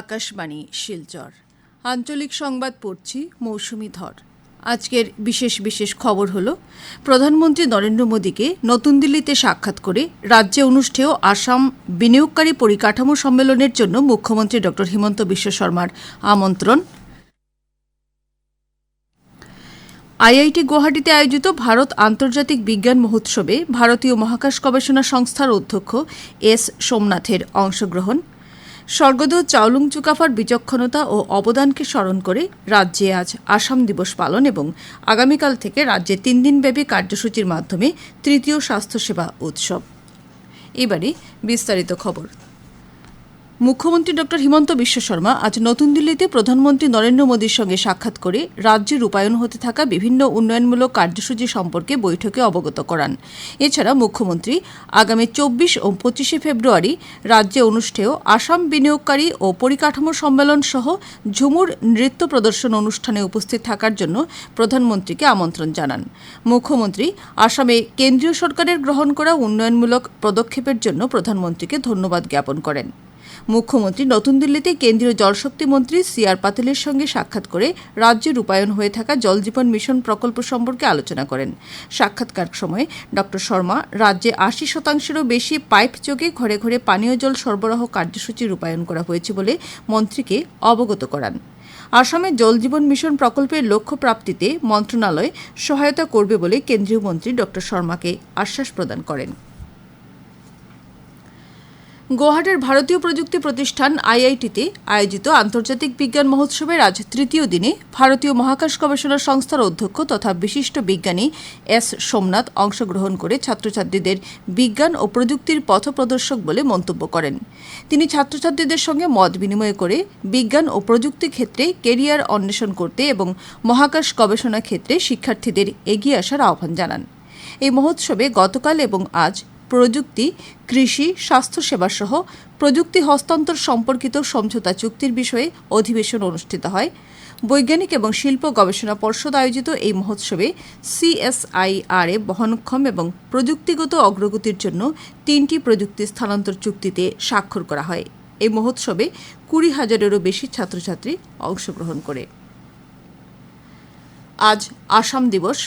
আকাশবাণী, শিলচর। আঞ্চলিক সংবাদ পড়ছি মৌসুমি ধর। আজকের বিশেষ বিশেষ খবর হল, প্রধানমন্ত্রী নরেন্দ্র মোদীকে নতুন দিল্লিতে সাক্ষাৎ করে রাজ্যে অনুষ্ঠেয় আসাম বিনিয়োগকারী পরিকাঠামো সম্মেলনের জন্য মুখ্যমন্ত্রী ড হিমন্ত বিশ্ব শর্মার আমন্ত্রণ। আইআইটি গুয়াহাটিতে আয়োজিত ভারত আন্তর্জাতিক বিজ্ঞান মহোৎসবে ভারতীয় মহাকাশ গবেষণা সংস্থার অধ্যক্ষ এস সোমনাথের অংশগ্রহণ। স্বর্গদেও চাওলুং চুকাফার বিচক্ষণতা ও অবদানকে স্মরণ করে রাজ্যে আজ আসাম দিবস পালন এবং আগামীকাল থেকে রাজ্যে তিন দিনব্যাপী কার্যসূচির মাধ্যমে তৃতীয় স্বাস্থ্যসেবা উৎসব। এবারে বিস্তারিত খবর। মুখ্যমন্ত্রী ড হিমন্ত বিশ্ব শর্মা আজ নতুন দিল্লিতে প্রধানমন্ত্রী নরেন্দ্র মোদীর সঙ্গে সাক্ষাৎ করে রাজ্যে রূপায়ণ হতে থাকা বিভিন্ন উন্নয়নমূলক কার্যসূচি সম্পর্কে বৈঠকে অবগত করান। এছাড়া মুখ্যমন্ত্রী আগামী চব্বিশ ও পঁচিশে ফেব্রুয়ারি রাজ্যে অনুষ্ঠেয় আসাম বিনিয়োগকারী ও পরিকাঠামো সম্মেলন সহ ঝুমুর নৃত্য প্রদর্শন অনুষ্ঠানে উপস্থিত থাকার জন্য প্রধানমন্ত্রীকে আমন্ত্রণ জানান। মুখ্যমন্ত্রী আসামে কেন্দ্রীয় সরকারের গ্রহণ করা উন্নয়নমূলক পদক্ষেপের জন্য প্রধানমন্ত্রীকে ধন্যবাদ জ্ঞাপন করেন। মুখ্যমন্ত্রী নতুন দিল্লিতে কেন্দ্রীয় জলশক্তি মন্ত্রী সি আর পাতেলের সঙ্গে সাক্ষাৎ করে রাজ্যে রূপায়ণ হয়ে থাকা জলজীবন মিশন প্রকল্প সম্পর্কে আলোচনা করেন। সাক্ষাৎকার সময় ড শর্মা, রাজ্যে আশি শতাংশেরও বেশি পাইপ যোগে ঘরে ঘরে পানীয় জল সরবরাহ কার্যসূচি রূপায়ণ করা হয়েছে বলে মন্ত্রীকে অবগত করান। আসামে জল জীবন মিশন প্রকল্পের লক্ষ্য প্রাপ্তিতে মন্ত্রণালয় সহায়তা করবে বলে কেন্দ্রীয় মন্ত্রী ড শর্মাকে আশ্বাস প্রদান করেন। গুয়াহাটির ভারতীয় প্রযুক্তি প্রতিষ্ঠান আইআইটিতে আয়োজিত আন্তর্জাতিক বিজ্ঞান মহোৎসবের আজ তৃতীয় দিনে ভারতীয় মহাকাশ গবেষণা সংস্থার অধ্যক্ষ তথা বিশিষ্ট বিজ্ঞানী এস সোমনাথ অংশগ্রহণ করে ছাত্রছাত্রীদের বিজ্ঞান ও প্রযুক্তির পথপ্রদর্শক বলে মন্তব্য করেন। তিনি ছাত্রছাত্রীদের সঙ্গে মত বিনিময় করে বিজ্ঞান ও প্রযুক্তি ক্ষেত্রে কেরিয়ার অন্বেষণ করতে এবং মহাকাশ গবেষণা ক্ষেত্রে শিক্ষার্থীদের এগিয়ে আসার আহ্বান জানান। এই মহোৎসবে গতকাল এবং আজ প্রযুক্তি, কৃষি স্বাস্থ্যসেবা সহ প্রযুক্তি হস্তান্তর সম্পর্কিত সমঝোতা চুক্তির বিষয়ে অধিবেশন অনুষ্ঠিত হয়। বৈজ্ঞানিক এবং শিল্প গবেষণা পর্ষদ আয়োজিত এই মহোৎসবে সিএসআইআরএ বহনক্ষম এবং প্রযুক্তিগত অগ্রগতির জন্য তিনটি প্রযুক্তি স্থানান্তর চুক্তিতে স্বাক্ষর করা হয়। এই মহোৎসবে কুড়ি হাজারেরও বেশি ছাত্রছাত্রী অংশগ্রহণ করে। আজ আসাম দিবস।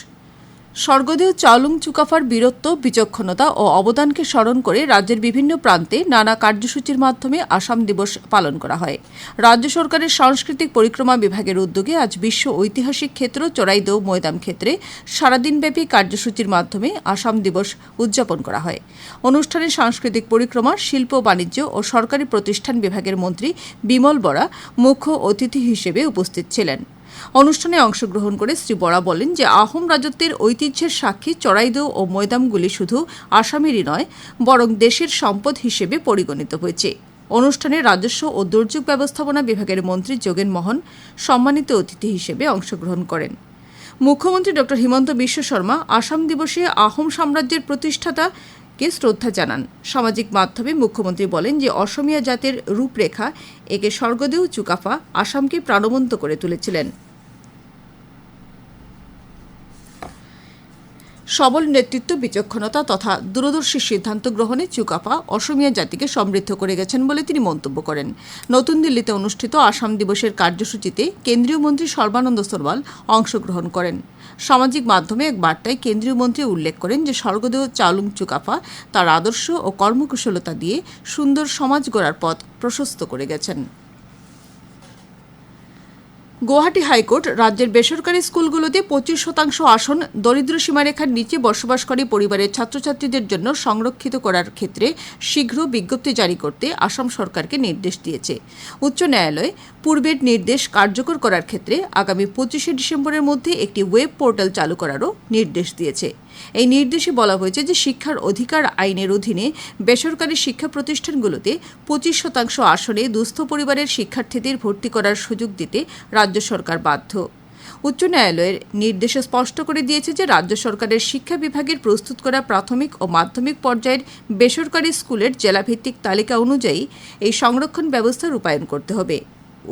স্বর্গদেও চাওলুং চুকাফার বীরত্ব, বিচক্ষণতা ও অবদানকে স্মরণ করে রাজ্যের বিভিন্ন প্রান্তে নানা কার্যসূচির মাধ্যমে আসাম দিবস পালন করা হয়। রাজ্য সরকারের সাংস্কৃতিক পরিক্রমা বিভাগের উদ্যোগে আজ বিশ্ব ঐতিহাসিক ক্ষেত্র চড়াইদৌ ময়দান ক্ষেত্রে সারাদিনব্যাপী কার্যসূচির মাধ্যমে আসাম দিবস উদযাপন করা হয়। অনুষ্ঠানে সাংস্কৃতিক পরিক্রমা, শিল্প, বাণিজ্য ও সরকারি প্রতিষ্ঠান বিভাগের মন্ত্রী বিমল বরা মুখ্য অতিথি হিসেবে উপস্থিত ছিলেন। অনুষ্ঠানে অংশগ্রহণ করে শ্রী বরা বলেন যে আহোম রাজত্বের ঐতিহ্যের সাক্ষী চড়াইদেও ও ময়দামগুলি শুধু আসামেরই নয়, বরং দেশের সম্পদ হিসেবে পরিগণিত হয়েছে। অনুষ্ঠানে রাজস্ব ও দুর্যোগ ব্যবস্থাপনা বিভাগের মন্ত্রী যোগেন মোহন সম্মানিত অতিথি হিসেবে অংশগ্রহণ করেন। মুখ্যমন্ত্রী ড হিমন্ত বিশ্ব শর্মা আসাম দিবসে আহোম সাম্রাজ্যের প্রতিষ্ঠাতা কে শ্রদ্ধা জানান? সামাজিক মাধ্যমে মুখ্যমন্ত্রী বলেন যে, অসমীয়া জাতের রূপরেখা একে স্বর্গদেও চুকাফা আসামকে প্রাণবন্ত করে তুলেছিলেন। সবল নেতৃত্ব, বিচক্ষণতা তথা দূরদর্শী সিদ্ধান্ত গ্রহণে চুকাফা অসমীয়া জাতিকে সমৃদ্ধ করে গেছেন বলে তিনি মন্তব্য করেন। নতুন দিল্লিতে অনুষ্ঠিত আসাম দিবসের কার্যসূচিতে কেন্দ্রীয় মন্ত্রী সর্বানন্দ সোনোয়াল অংশগ্রহণ করেন। সামাজিক মাধ্যমে এক বার্তায় কেন্দ্রীয় মন্ত্রী উল্লেখ করেন যে, স্বর্গদেহ চালুং চুকাফা তার আদর্শ ও কর্মকুশলতা দিয়ে সুন্দর সমাজ গড়ার পথ প্রশস্ত করে গেছেন। গুয়াহাটি হাইকোর্ট রাজ্যের বেসরকারি স্কুলগুলোতে পঁচিশ শতাংশ আসন দরিদ্র সীমারেখার নিচে বসবাসকারী পরিবারের ছাত্রছাত্রীদের জন্য সংরক্ষিত করার ক্ষেত্রে শীঘ্র বিজ্ঞপ্তি জারি করতে আসাম সরকারকে নির্দেশ দিয়েছে। উচ্চ ন্যায়ালয় পূর্বের নির্দেশ কার্যকর করার ক্ষেত্রে আগামী পঁচিশে ডিসেম্বরের মধ্যে একটি ওয়েব পোর্টাল চালু করারও নির্দেশ দিয়েছে। এই নির্দেশে বলা হয়েছে যে শিক্ষার অধিকার আইনের অধীনে বেসরকারি শিক্ষা প্রতিষ্ঠানগুলোতে পঁচিশ শতাংশ আসনে দুস্থ পরিবারের শিক্ষার্থীদের ভর্তি করার সুযোগ দিতে রাজ্য সরকার বাধ্য। উচ্চ ন্যায়ালয়ের নির্দেশে স্পষ্ট করে দিয়েছে যে রাজ্য সরকারের শিক্ষা বিভাগের প্রস্তুত করা প্রাথমিক ও মাধ্যমিক পর্যায়ের বেসরকারি স্কুলের জেলাভিত্তিক তালিকা অনুযায়ী এই সংরক্ষণ ব্যবস্থা রূপায়ণ করতে হবে।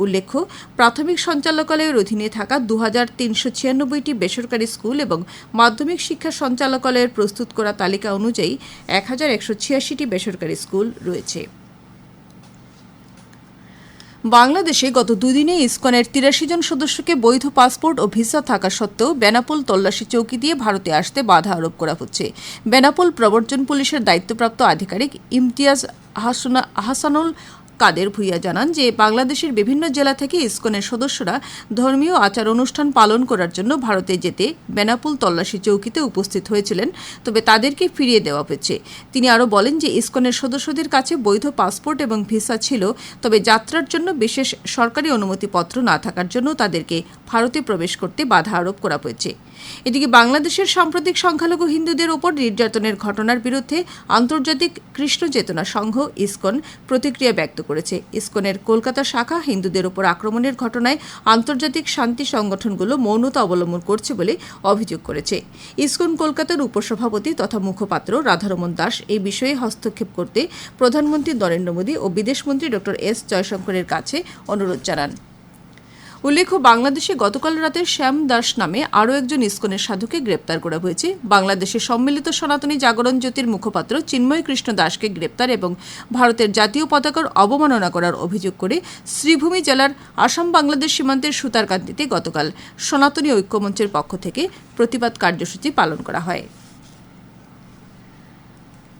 উল্লেখ্য, প্রাথমিক সঞ্চালকালয়ের অধীনে থাকা দু হাজার তিনশো ছিয়ানব্বইটি বেসরকারি স্কুল এবং মাধ্যমিক শিক্ষা সঞ্চালকালয়ের প্রস্তুত করা তালিকা অনুযায়ী এক হাজার একশো ছিয়াশিটি বেসরকারি স্কুল রয়েছে। বাংলাদেশে গত দুদিনে ইসকনের তিরাশি জন সদস্যকে বৈধ পাসপোর্ট ও ভিসা থাকা সত্ত্বেও বেনাপোল তল্লাশি চৌকি দিয়ে ভারতে আসতে বাধা আরোপ করা হচ্ছে। বেনাপোল প্রবর্তন পুলিশের দায়িত্বপ্রাপ্ত আধিকারিক ইমতিয়াজ হাসনা হাসানুল কাদের ভুইয়া জানান যে বাংলাদেশের বিভিন্ন জেলা থেকে ইসকনের সদস্যরা ধর্মীয় আচার অনুষ্ঠান পালন করার জন্য ভারতে যেতে বেনাপুল তল্লাশি চৌকিতে উপস্থিত হয়েছিলেন, তবে তাদেরকে ফিরিয়ে দেওয়া হয়েছে। তিনি আরও বলেন যে ইসকনের সদস্যদের কাছে বৈধ পাসপোর্ট এবং ভিসা ছিল, তবে যাত্রার জন্য বিশেষ সরকারি অনুমতিপত্র না থাকার জন্য তাদেরকে ভারতে প্রবেশ করতে বাধা আরোপ করা হয়েছে। এদিকে বাংলাদেশের সাম্প্রতিক সংখ্যালঘু হিন্দুদের ওপর নির্যাতনের ঘটনার বিরুদ্ধে আন্তর্জাতিক কৃষ্ণ চেতনা সংঘ ইসকন প্রতিক্রিয়া ব্যক্ত করেছে। ইসকনের কলকাতা শাখা হিন্দুদের ওপর আক্রমণের ঘটনায় আন্তর্জাতিক শান্তি সংগঠনগুলো মৌনতা অবলম্বন করছে বলে অভিযোগ করেছে। ইসকন কলকাতার উপসভাপতি তথা মুখপাত্র রাধারমন দাস এই বিষয়ে হস্তক্ষেপ করতে প্রধানমন্ত্রী নরেন্দ্র মোদী ও বিদেশমন্ত্রী ড এস জয়শঙ্করের কাছে অনুরোধ জানান। উল্লেখ্য, বাংলাদেশে গতকাল রাতে শ্যাম দাস নামে আরও একজন ইসকনের সাধুকে গ্রেপ্তার করা হয়েছে। বাংলাদেশে সম্মিলিত সনাতনী জাগরণ জ্যোতির মুখপাত্র চিন্ময় কৃষ্ণ দাসকে গ্রেপ্তার এবং ভারতের জাতীয় পতাকার অবমাননা করার অভিযোগ করে শ্রীভূমি জেলার আসাম বাংলাদেশ সীমান্তের সুতারকান্দিতে গতকাল সনাতনী ঐক্যমঞ্চের পক্ষ থেকে প্রতিবাদ কার্যসূচি পালন করা হয়।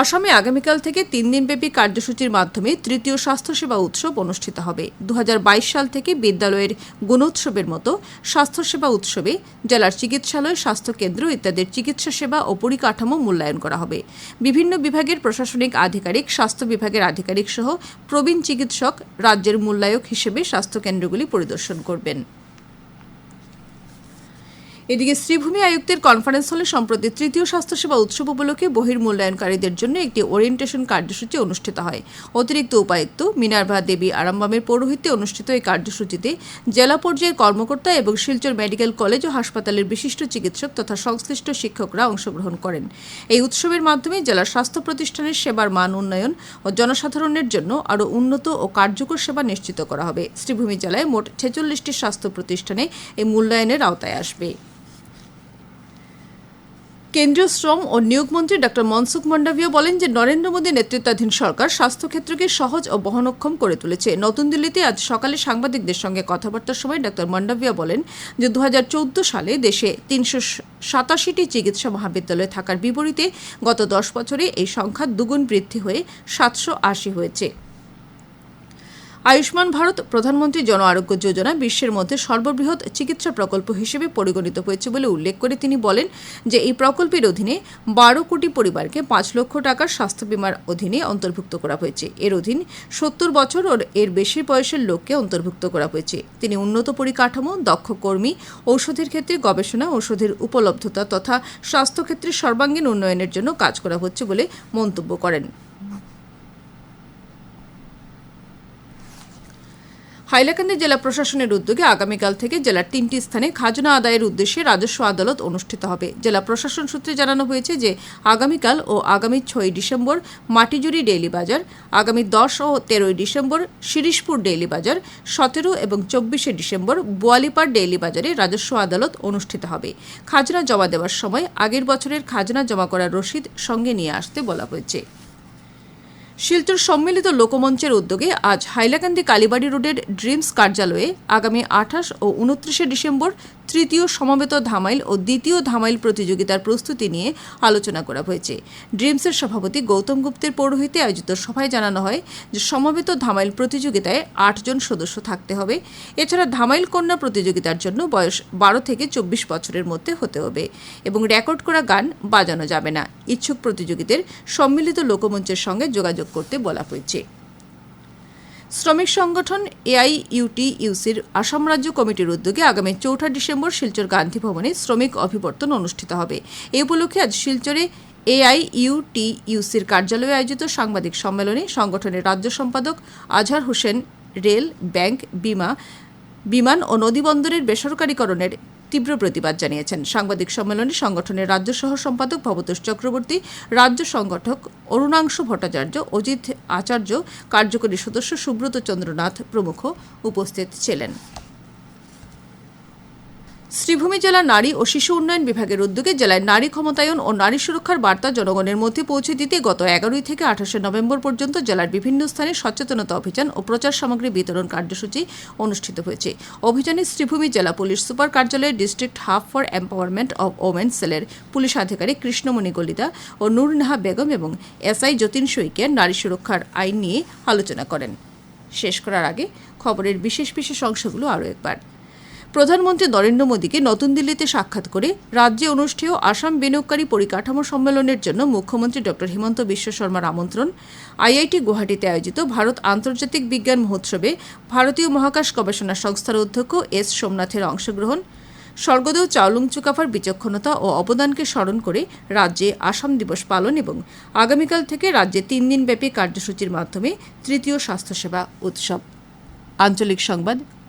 আসামে আগামীকাল থেকে তিন দিনব্যাপী কার্যসূচির মাধ্যমে তৃতীয় স্বাস্থ্যসেবা উৎসব অনুষ্ঠিত হবে। দু হাজার বাইশ সাল থেকে বিদ্যালয়ের গুণোৎসবের মতো স্বাস্থ্যসেবা উৎসবে জেলার চিকিৎসালয়, স্বাস্থ্যকেন্দ্র ইত্যাদির চিকিৎসা সেবা ও পরিকাঠামো মূল্যায়ন করা হবে। বিভিন্ন বিভাগের প্রশাসনিক আধিকারিক, স্বাস্থ্য বিভাগের আধিকারিক সহ প্রবীণ চিকিৎসক, রাজ্যের মূল্যায়ক হিসেবে স্বাস্থ্যকেন্দ্রগুলি পরিদর্শন করবেন। এদিকে শ্রীভূমি আয়ুক্তের কনফারেন্স হলে সম্প্রতি তৃতীয় স্বাস্থ্যসেবা উৎসব উপলক্ষে বহির্মূল্যায়নকারীদের জন্য একটি ওরিয়েন্টেশন কার্যসূচি অনুষ্ঠিত হয়। অতিরিক্ত উপায়ুক্ত মিনার্ভা দেবী আরামবামের পৌরোহিত্যে অনুষ্ঠিত এই কার্যসূচিতে জেলা পর্যায়ের কর্মকর্তা এবং শিলচর মেডিকেল কলেজ ও হাসপাতালের বিশিষ্ট চিকিৎসক তথা সংশ্লিষ্ট শিক্ষকরা অংশগ্রহণ করেন। এই উৎসবের মাধ্যমে জেলার স্বাস্থ্য প্রতিষ্ঠানের সেবার মান উন্নয়ন ও জনসাধারণের জন্য আরও উন্নত ও কার্যকর সেবা নিশ্চিত করা হবে। শ্রীভূমি জেলায় মোট ছেচল্লিশটি স্বাস্থ্য প্রতিষ্ঠানে এই মূল্যায়নের আওতায় আসবে। কেন্দ্রীয় শ্রম ও নিয়োগমন্ত্রী ডক্টর মনসুখ মন্ডাভিয়া বলেন যে নরেন্দ্র মোদী নেতৃত্বাধীন সরকার স্বাস্থ্যক্ষেত্রকে সহজ ও বহনক্ষম করে তুলেছে। নতুন দিল্লিতে আজ সকালে সাংবাদিকদের সঙ্গে কথাবার্তার সময় ডক্টর মন্ডাভিয়া বলেন যে দু হাজার চৌদ্দ সালে দেশে তিনশো সাতাশিটি চিকিৎসা মহাবিদ্যালয় থাকার বিপরীতে গত দশ বছরে এই সংখ্যা দুগুণ বৃদ্ধি হয়ে সাতশো আশি হয়েছে। আয়ুষ্মান ভারত প্রধানমন্ত্রী জন আরোগ্য যোজনা বিশ্বের মধ্যে সর্ববৃহৎ চিকিৎসা প্রকল্প হিসেবে পরিগণিত হয়েছে বলে উল্লেখ করে তিনি বলেন যে এই প্রকল্পের অধীনে বারো কোটি পরিবারকে পাঁচ লক্ষ টাকার স্বাস্থ্য বিমার অধীনে অন্তর্ভুক্ত করা হয়েছে। এর অধীন সত্তর বছর ও এর বেশি বয়সের লোককে অন্তর্ভুক্ত করা হয়েছে। তিনি উন্নত পরিকাঠামো, দক্ষ কর্মী, ঔষধের ক্ষেত্রে গবেষণা, ঔষধের উপলব্ধতা তথা স্বাস্থ্যক্ষেত্রে সর্বাঙ্গীন উন্নয়নের জন্য কাজ করা হচ্ছে বলে মন্তব্য করেন। হাইলাকান্দি জেলা প্রশাসনের উদ্যোগে আগামীকাল থেকে জেলার তিনটি স্থানে খাজনা আদায়ের উদ্দেশ্যে রাজস্ব আদালত অনুষ্ঠিত হবে। জেলা প্রশাসন সূত্রে জানানো হয়েছে যে, আগামীকাল ও আগামী ছয় ডিসেম্বর মাটিজুরি ডেইলি বাজার, আগামী দশ ও তেরোই ডিসেম্বর শিরিশপুর ডেইলি বাজার, সতেরো এবং চব্বিশে ডিসেম্বর বোয়ালিপাড় ডেইলি বাজারে রাজস্ব আদালত অনুষ্ঠিত হবে। খাজনা জমা দেওয়ার সময় আগের বছরের খাজনা জমা করার রসিদ সঙ্গে নিয়ে আসতে বলা হয়েছে। শিলচর সম্মিলিত লোকমঞ্চের উদ্যোগে আজ হাইলাকান্দি কালীবাড়ি রোডের ড্রিমস কার্যালয়ে আগামী আঠাশ ও উনত্রিশে ডিসেম্বর তৃতীয় সমবেত ধামাইল ও দ্বিতীয় ধামাইল প্রতিযোগিতার প্রস্তুতি নিয়ে আলোচনা করা হয়েছে। ড্রিমসের সভাপতি গৌতম গুপ্তের পৌরোহিত্যে আয়োজিত সভায় জানানো হয় যে সমবেত ধামাইল প্রতিযোগিতায় আটজন সদস্য থাকতে হবে। এছাড়া ধামাইল কন্যা প্রতিযোগিতার জন্য বয়স বারো থেকে চব্বিশ বছরের মধ্যে হতে হবে এবং রেকর্ড করা গান বাজানো যাবে না। ইচ্ছুক প্রতিযোগীদের সম্মিলিত লোকমঞ্চের সঙ্গে যোগাযোগ করতে বলা হয়েছে। শ্রমিক সংগঠন এআইইউটি ইউসির আসাম রাজ্য কমিটির উদ্যোগে আগামী চৌঠা ডিসেম্বর শিলচর গান্ধী ভবনে শ্রমিক অভিবর্তন অনুষ্ঠিত হবে। এই উপলক্ষে আজ শিলচরে এআইইউটি ইউসির কার্যালয়ে আয়োজিত সাংবাদিক সম্মেলনে সংগঠনের রাজ্য সম্পাদক আজহার হোসেন রেল, ব্যাংক, বিমা, বিমান ও নদীবন্দরের বেসরকারীকরণের তীব্র প্রতিবাদ জানিয়েছেন। সাংবাদিক সম্মেলনে সংগঠনের রাজ্য সহ সম্পাদক ভবতোষ চক্রবর্তী, রাজ্য সংগঠক অরুণাংশ ভট্টাচার্য, অজিত আচার্য, কার্যকরী সদস্য সুব্রত চন্দ্রনাথ প্রমুখ উপস্থিত ছিলেন। শ্রীভূমি জেলা নারী ও শিশু উন্নয়ন বিভাগের উদ্যোগে জেলায় নারী ক্ষমতায়ন ও নারী সুরক্ষার বার্তা জনগণের মধ্যে পৌঁছে দিতে গত এগারোই থেকে আঠাশে নভেম্বর পর্যন্ত জেলার বিভিন্ন স্থানে সচেতনতা অভিযান ও প্রচার সামগ্রী বিতরণ কার্যসূচি অনুষ্ঠিত হয়েছে। অভিযানে শ্রীভূমি জেলা পুলিশ সুপার কার্যালয়ের district hub for empowerment of women সেলের পুলিশ আধিকারিক কৃষ্ণমণি গলিদা ও নূরনেহা বেগম এবং এসআই যতীন শইকিয়া নারী সুরক্ষার আইন নিয়ে আলোচনা করেন। শেষ করার আগে খবরের বিশেষ বিশেষ অংশগুলো আরও একবার। প্রধানমন্ত্রী নরেন্দ্র মোদীকে নতুন দিল্লিতে সাক্ষাৎ করে রাজ্যে অনুষ্ঠেয় আসাম বিনিয়োগকারী পরিকাঠামো সম্মেলনের জন্য মুখ্যমন্ত্রী ড হিমন্ত বিশ্ব শর্মার আমন্ত্রণ। আইআইটি গুয়াহাটিতে আয়োজিত ভারত আন্তর্জাতিক বিজ্ঞান মহোৎসবে ভারতীয় মহাকাশ গবেষণা সংস্থার অধ্যক্ষ এস সোমনাথের অংশগ্রহণ। স্বর্গদেও চাওলুং চুকাফার বিচক্ষণতা ও অবদানকে স্মরণ করে রাজ্যে আসাম দিবস পালন এবং আগামীকাল থেকে রাজ্যে তিন দিনব্যাপী কার্যসূচির মাধ্যমে তৃতীয় স্বাস্থ্যসেবা উৎসব। আঞ্চলিক সংবাদ